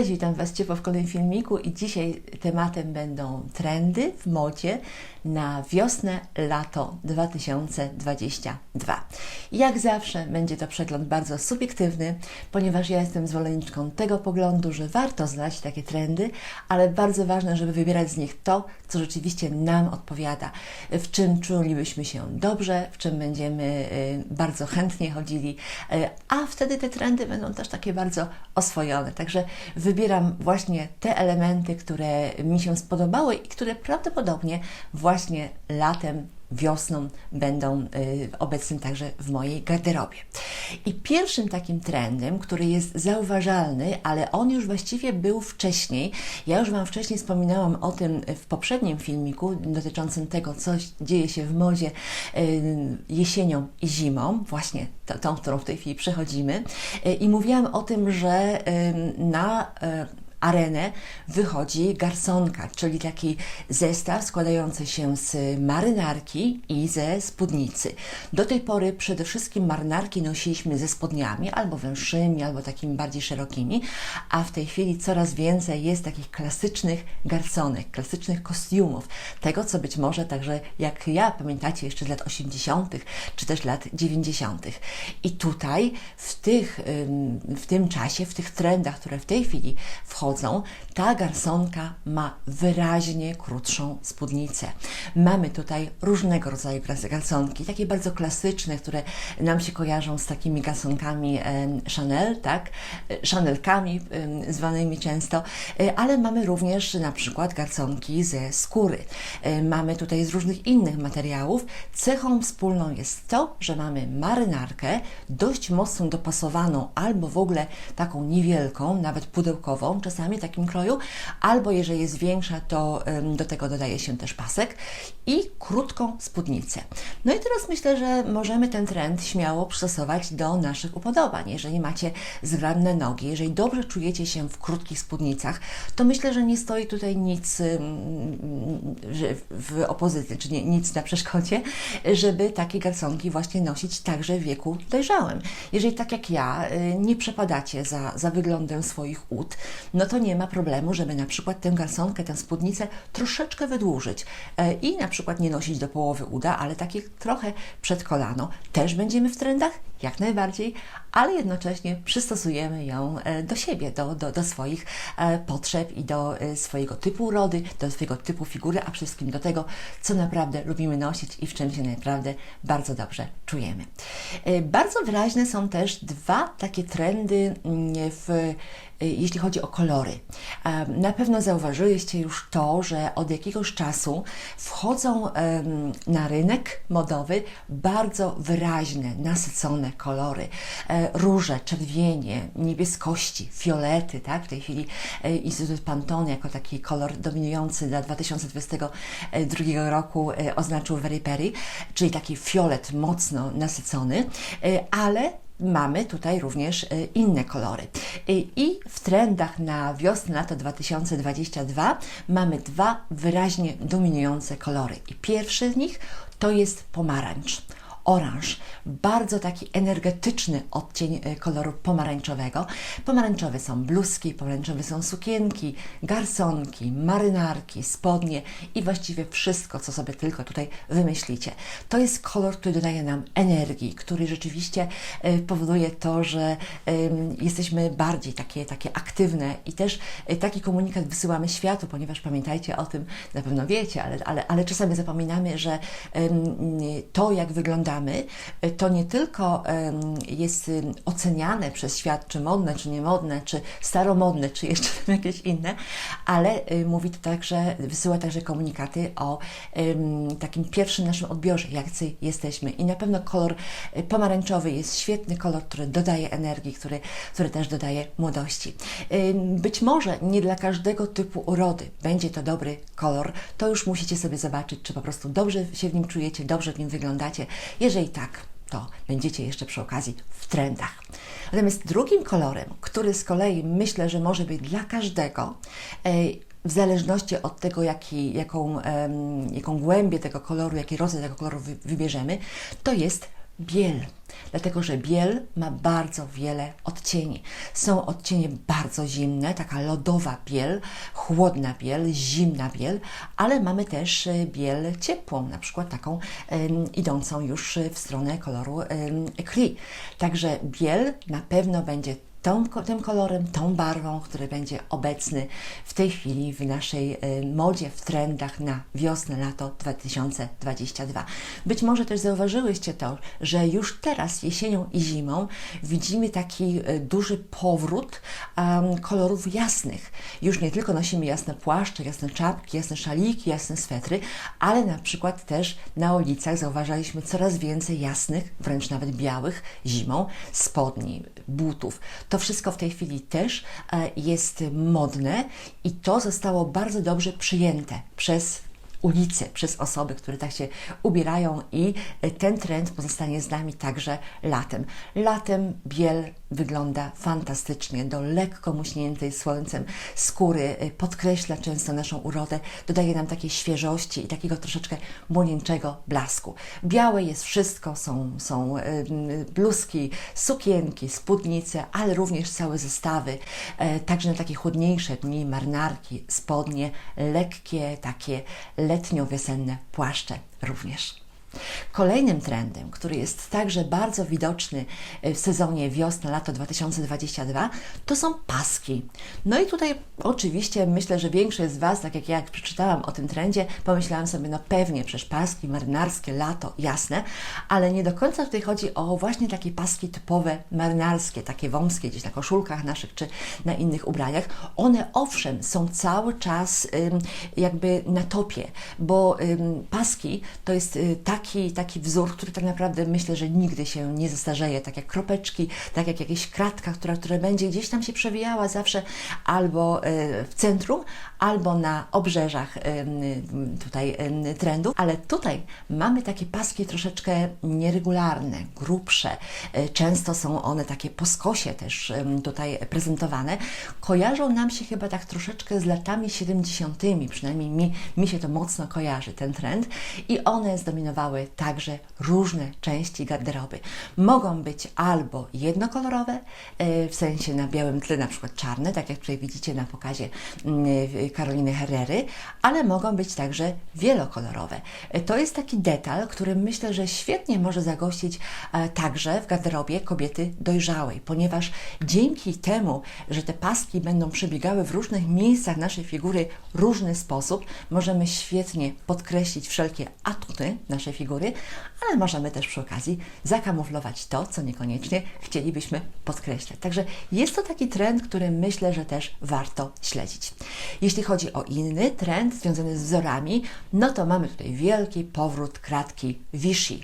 Cześć, witam Was ciepło w kolejnym filmiku i dzisiaj tematem będą trendy w modzie na wiosnę, lato 2022. Jak zawsze będzie to przegląd bardzo subiektywny, ponieważ ja jestem zwolenniczką tego poglądu, że warto znać takie trendy, ale bardzo ważne, żeby wybierać z nich to, co rzeczywiście nam odpowiada, w czym czulibyśmy się dobrze, w czym będziemy y, bardzo chętnie chodzili, y, a wtedy te trendy będą też takie bardzo oswojone. Także wybieram właśnie te elementy, które mi się spodobały i które prawdopodobnie właśnie latem wiosną będą y, obecne także w mojej garderobie. I pierwszym takim trendem, który jest zauważalny, ale on już właściwie był wcześniej, ja już Wam wcześniej wspominałam o tym w poprzednim filmiku dotyczącym tego, co dzieje się w modzie y, jesienią i zimą, właśnie tą, którą w tej chwili przechodzimy. Y, I mówiłam o tym, że na arenę wychodzi garsonka, czyli taki zestaw składający się z marynarki i ze spódnicy. Do tej pory przede wszystkim marynarki nosiliśmy ze spodniami, albo węższymi, albo takimi bardziej szerokimi, a w tej chwili coraz więcej jest takich klasycznych garsonek, klasycznych kostiumów. Tego, co być może także jak ja pamiętacie jeszcze z lat 80., czy też lat 90. I tutaj w, tych, w tym czasie, w tych trendach, które w tej chwili wchodzą, ta garsonka ma wyraźnie krótszą spódnicę. Mamy tutaj różnego rodzaju garsonki, takie bardzo klasyczne, które nam się kojarzą z takimi garsonkami Chanel, tak? Chanelkami zwanymi często, e, ale mamy również na przykład garsonki ze skóry. E, mamy tutaj z różnych innych materiałów. Cechą wspólną jest to, że mamy marynarkę dość mocno dopasowaną albo w ogóle taką niewielką, nawet pudełkową, czasami czasami takim kroju, albo jeżeli jest większa, to do tego dodaje się też pasek i krótką spódnicę. No i teraz myślę, że możemy ten trend śmiało przystosować do naszych upodobań. Jeżeli macie zgrabne nogi, jeżeli dobrze czujecie się w krótkich spódnicach, to myślę, że nie stoi tutaj nic w opozycji, czy nic na przeszkodzie, żeby takie garsonki właśnie nosić także w wieku dojrzałym. Jeżeli tak jak ja y, nie przepadacie za, za wyglądem swoich ud, no to nie ma problemu, żeby na przykład tę garsonkę, tę spódnicę troszeczkę wydłużyć e, i na przykład nie nosić do połowy uda, ale takie trochę przed kolano. Też będziemy w trendach? Jak najbardziej, ale jednocześnie przystosujemy ją e, do siebie, do, do, do swoich e, potrzeb i do swojego typu urody, do swojego typu figury, a przede wszystkim do tego, co naprawdę lubimy nosić i w czym się naprawdę bardzo dobrze czujemy. Bardzo wyraźne są też dwa takie trendy mm, w jeśli chodzi o kolory. Na pewno zauważyliście już to, że od jakiegoś czasu wchodzą na rynek modowy bardzo wyraźne, nasycone kolory. E, róże, czerwienie, niebieskości, fiolety, tak? W tej chwili e, Instytut Pantone jako taki kolor dominujący dla 2022 roku e, oznaczył Very Perry, czyli taki fiolet mocno nasycony, ale mamy tutaj również inne kolory. I w trendach na wiosnę, lato 2022 mamy dwa wyraźnie dominujące kolory. I pierwszy z nich to jest pomarańcz oranż. Bardzo taki energetyczny odcień e, koloru pomarańczowego. Pomarańczowe są bluzki, pomarańczowe są sukienki, garsonki, marynarki, spodnie i właściwie wszystko, co sobie tylko tutaj wymyślicie. To jest kolor, który dodaje nam energii, który rzeczywiście e, powoduje to, że jesteśmy bardziej takie, takie aktywne i też e, taki komunikat wysyłamy światu, ponieważ pamiętajcie o tym, na pewno wiecie, ale, ale, ale czasami zapominamy, że to, jak wyglądamy, to nie tylko jest oceniane przez świat, czy modne, czy niemodne, czy staromodne, czy jeszcze jakieś inne, ale y, mówi to także, wysyła także komunikaty o takim pierwszym naszym odbiorze, jacy jesteśmy. I na pewno kolor y, pomarańczowy jest świetny kolor, który dodaje energii, który, który też dodaje młodości. Być może nie dla każdego typu urody będzie to dobry kolor, to już musicie sobie zobaczyć, czy po prostu dobrze się w nim czujecie, dobrze w nim wyglądacie. Jeżeli tak, to będziecie jeszcze przy okazji w trendach. Natomiast drugim kolorem, który z kolei myślę, że może być dla każdego, e, w zależności od tego, jaki, jaką, jaką głębię tego koloru, jaki rodzaj tego koloru wybierzemy, to jest biel. Dlatego, że biel ma bardzo wiele odcieni. Są odcienie bardzo zimne, taka lodowa biel, chłodna biel, zimna biel, ale mamy też e, biel ciepłą, na przykład taką em, idącą już w stronę koloru ecru. Także biel na pewno będzie tą, tym kolorem, tą barwą, który będzie obecny w tej chwili w naszej e, modzie, w trendach na wiosnę, lato 2022. Być może też zauważyłyście to, że już teraz jesienią i zimą widzimy taki e, duży powrót um, kolorów jasnych. Już nie tylko nosimy jasne płaszcze, jasne czapki, jasne szaliki, jasne swetry, ale na przykład też na ulicach zauważaliśmy coraz więcej jasnych, wręcz nawet białych zimą spodni, butów. To wszystko w tej chwili też e, jest modne i to zostało bardzo dobrze przyjęte przez ulicy, przez osoby, które tak się ubierają i ten trend pozostanie z nami także latem. Latem biel wygląda fantastycznie, do lekko muśniętej słońcem skóry, e, podkreśla często naszą urodę, dodaje nam takiej świeżości i takiego troszeczkę młodzieńczego blasku. Białe jest wszystko, są, są e, bluzki, sukienki, spódnice, ale również całe zestawy, także na takie chłodniejsze dni, marynarki, spodnie, lekkie, takie letnio-wiosenne płaszcze również. Kolejnym trendem, który jest także bardzo widoczny w sezonie wiosna-lato 2022, to są paski. No i tutaj oczywiście myślę, że większość z Was, tak jak ja jak przeczytałam o tym trendzie, pomyślałam sobie, no pewnie, przecież paski marynarskie, lato, jasne, ale nie do końca tutaj chodzi o właśnie takie paski typowe marynarskie, takie wąskie, gdzieś na koszulkach naszych czy na innych ubraniach. One owszem są cały czas jakby na topie, bo paski to jest y, taki, taki wzór, który tak naprawdę myślę, że nigdy się nie zestarzeje, tak jak kropeczki, tak jak jakaś kratka, która, która będzie gdzieś tam się przewijała zawsze albo y, w centrum, albo na obrzeżach tutaj trendu, ale tutaj mamy takie paski troszeczkę nieregularne, grubsze, często są one takie po skosie też tutaj prezentowane, kojarzą nam się chyba tak troszeczkę z latami 70., przynajmniej mi, mi się to mocno kojarzy, ten trend. I one zdominowały także różne części garderoby. Mogą być albo jednokolorowe, w sensie na białym tle, na przykład czarne, tak jak tutaj widzicie na pokazie Karoliny Herrery, ale mogą być także wielokolorowe. To jest taki detal, który myślę, że świetnie może zagościć także w garderobie kobiety dojrzałej, ponieważ dzięki temu, że te paski będą przebiegały w różnych miejscach naszej figury w różny sposób, możemy świetnie podkreślić wszelkie atuty naszej figury, ale możemy też przy okazji zakamuflować to, co niekoniecznie chcielibyśmy podkreślać. Także jest to taki trend, który myślę, że też warto śledzić. Jeśli chodzi o inny trend związany z wzorami, no to mamy tutaj wielki powrót kratki Vichy.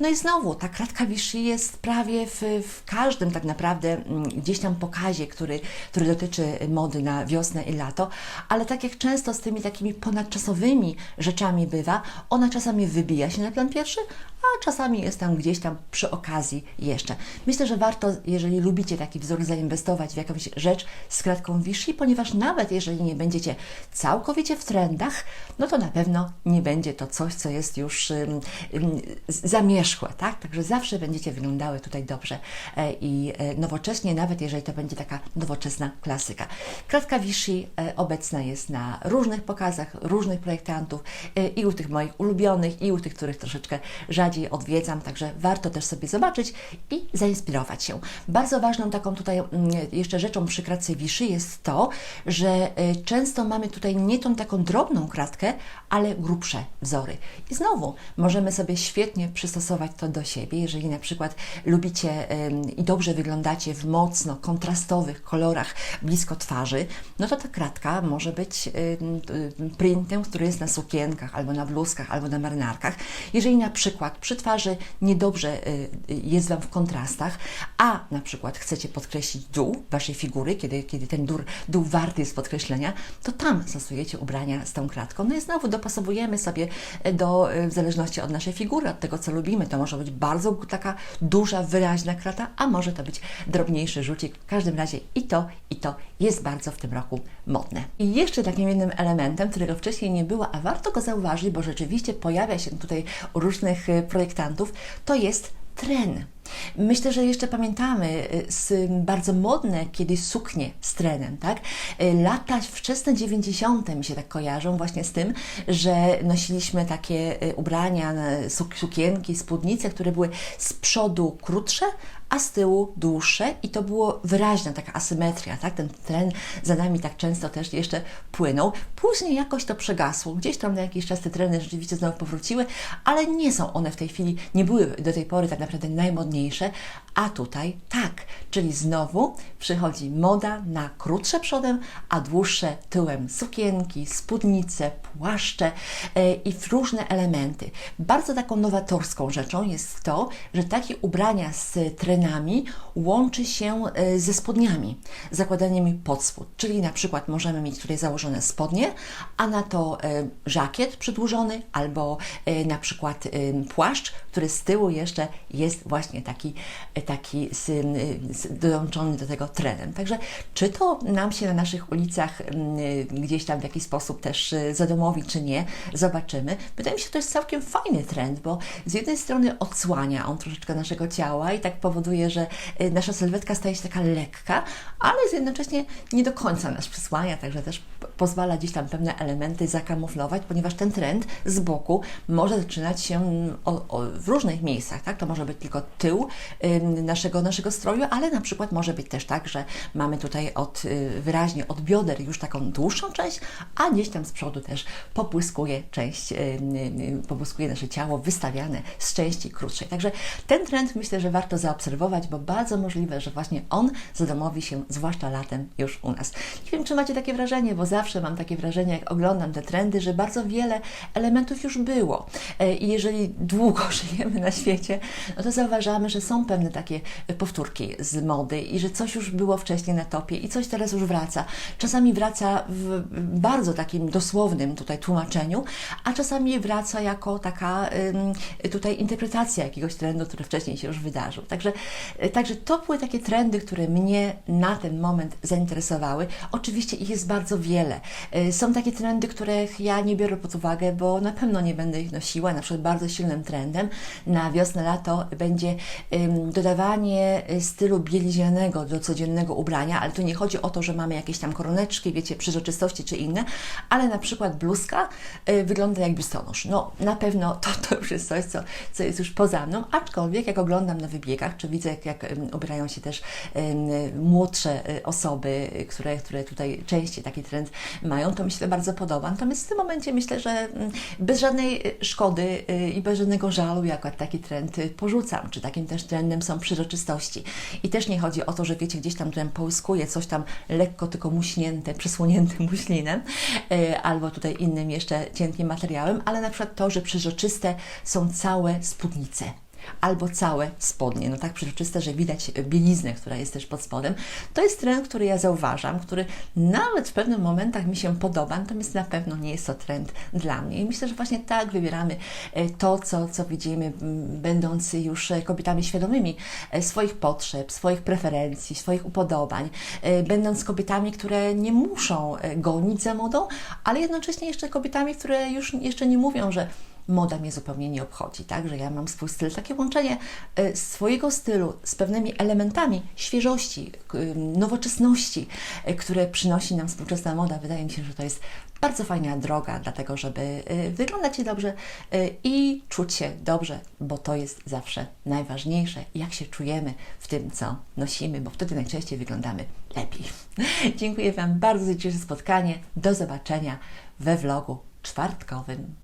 No i znowu ta kratka Vichy jest prawie w, w każdym tak naprawdę mm, gdzieś tam pokazie, który, który dotyczy mody na wiosnę i lato, ale tak jak często z tymi takimi ponadczasowymi rzeczami bywa, ona czasami wybija się na plan pierwszy, a czasami jest tam gdzieś tam przy okazji jeszcze. Myślę, że warto, jeżeli lubicie taki wzór, zainwestować w jakąś rzecz z kratką Vichy, ponieważ nawet jeżeli nie będziecie całkowicie w trendach, no to na pewno nie będzie to coś, co jest już um, um, zamierzchłe, tak? Także zawsze będziecie wyglądały tutaj dobrze e, i e, nowocześnie, nawet jeżeli to będzie taka nowoczesna klasyka. Kratka Vichy e, obecna jest na różnych pokazach, różnych projektantów e, i u tych moich ulubionych, i u tych, których troszeczkę rzadziej odwiedzam, także warto też sobie zobaczyć i zainspirować się. Bardzo ważną taką tutaj mm, jeszcze rzeczą przy kratce Vichy jest to, że e, często mamy tutaj nie tą taką drobną kratkę, ale grubsze wzory. I znowu możemy sobie świetnie przystosować to do siebie, jeżeli na przykład lubicie i dobrze wyglądacie w mocno kontrastowych kolorach blisko twarzy, no to ta kratka może być printem, który jest na sukienkach, albo na bluzkach, albo na marynarkach. Jeżeli na przykład przy twarzy niedobrze y, jest Wam w kontrastach, a na przykład chcecie podkreślić dół Waszej figury, kiedy, kiedy ten dół, dół warty jest podkreślenia, to tam stosujecie ubrania z tą kratką. No i znowu dopasowujemy sobie do, w zależności od naszej figury, od tego, co lubimy. To może być bardzo taka duża, wyraźna krata, a może to być drobniejszy rzucik. W każdym razie i to, i to jest bardzo w tym roku modne. I jeszcze takim jednym elementem, którego wcześniej nie było, a warto go zauważyć, bo rzeczywiście pojawia się tutaj różnych projektantów, to jest tren. Myślę, że jeszcze pamiętamy y, bardzo modne kiedyś suknie z trenem, tak? Y, Lata wczesne 90. mi się tak kojarzą właśnie z tym, że nosiliśmy takie y, ubrania, sukienki, spódnice, które były z przodu krótsze, a z tyłu dłuższe i to było wyraźna taka asymetria, tak? Ten tren za nami tak często też jeszcze płynął. Później jakoś to przegasło. Gdzieś tam na jakiś czas te treny rzeczywiście znowu powróciły, ale nie są one w tej chwili, nie były do tej pory tak naprawdę najmodniejsze, a tutaj tak. Czyli znowu przychodzi moda na krótsze przodem, a dłuższe tyłem sukienki, spódnice, płaszcze e, i różne elementy. Bardzo taką nowatorską rzeczą jest to, że takie ubrania z trenami łączy się e, ze spodniami, zakładaniem pod spód. Czyli na przykład możemy mieć tutaj założone spodnie, a na to e, żakiet przedłużony albo na przykład płaszcz, który z tyłu jeszcze jest właśnie taki, taki e, z, dołączony do tego trenem. Także czy to nam się na naszych ulicach m, e, gdzieś tam w jakiś sposób też e, zadomowi, czy nie, zobaczymy. Wydaje mi się, że to jest całkiem fajny trend, bo z jednej strony odsłania on troszeczkę naszego ciała i tak powoduje, że nasza sylwetka staje się taka lekka, ale jednocześnie nie do końca nas przysłania, także też pozwala gdzieś tam pewne elementy zakamuflować, ponieważ ten trend z boku może zaczynać się o, o, w różnych miejscach, tak? To może być tylko tył ym, naszego, naszego stroju, ale na przykład może być też tak, że mamy tutaj od, y, wyraźnie od bioder już taką dłuższą część, a gdzieś tam z przodu też popłyskuje część, ym, ym, popłyskuje nasze ciało wystawiane z części krótszej. Także ten trend myślę, że warto zaobserwować, bo bardzo możliwe, że właśnie on zadomowi się, zwłaszcza latem, już u nas. Nie wiem, czy macie takie wrażenie, bo zawsze mam takie wrażenie, jak oglądam te trendy, że bardzo wiele elementów już było. E, I jeżeli długo żyjemy na świecie, no to zauważamy, że są pewne takie powtórki z mody i że coś już było wcześniej na topie i coś teraz już wraca. Czasami wraca w bardzo takim dosłownym tutaj tłumaczeniu, a czasami wraca jako taka tutaj interpretacja jakiegoś trendu, który wcześniej się już wydarzył. Także, y, także to były takie trendy, które mnie na ten moment zainteresowały. Oczywiście ich jest bardzo wiele. Y, Są takie trendy, których ja nie biorę pod uwagę, bo na pewno nie będę ich nosiła. Na przykład bardzo silnym trendem na wiosnę, lato będzie dodawanie y, stylu bieliźnianego do codziennego ubrania, ale tu nie chodzi o to, że mamy jakieś tam koroneczki, wiecie, przezroczystości czy inne, ale na przykład bluzka y, wygląda jak biustonosz. No na pewno to, to już jest coś, co, co jest już poza mną, aczkolwiek jak oglądam na wybiegach, czy widzę, jak, jak ubierają się też młodsze y, osoby, które, które tutaj częściej taki trend mają, to mi się bardzo podoba. Natomiast w tym momencie myślę, że mm, bez żadnej szkody i bez żadnego żalu ja akurat taki trend porzucam, czy takim też trendem są przezroczystości. I też nie chodzi o to, że wiecie, gdzieś tam tutaj połyskuje coś tam lekko tylko muśnięte, przysłonięte muślinem, y, albo tutaj innym jeszcze cienkim materiałem, ale na przykład to, że przezroczyste są całe spódnice albo całe spodnie, no tak przezroczyste, że widać bieliznę, która jest też pod spodem. To jest trend, który ja zauważam, który nawet w pewnych momentach mi się podoba, natomiast na pewno nie jest to trend dla mnie. I myślę, że właśnie tak wybieramy e, to, co, co widzimy, będąc już e, kobietami świadomymi e, swoich potrzeb, swoich preferencji, swoich upodobań, będąc kobietami, które nie muszą gonić za modą, ale jednocześnie jeszcze kobietami, które już jeszcze nie mówią, że moda mnie zupełnie nie obchodzi, tak? Że ja mam swój styl, takie łączenie e, swojego stylu z pewnymi elementami świeżości, ym, nowoczesności, e, które przynosi nam współczesna moda. Wydaje mi się, że to jest bardzo fajna droga, dlatego żeby e, wyglądać się dobrze i czuć się dobrze, bo to jest zawsze najważniejsze, jak się czujemy w tym, co nosimy, bo wtedy najczęściej wyglądamy lepiej. Dziękuję Wam bardzo za dzisiejsze spotkanie. Do zobaczenia we vlogu czwartkowym.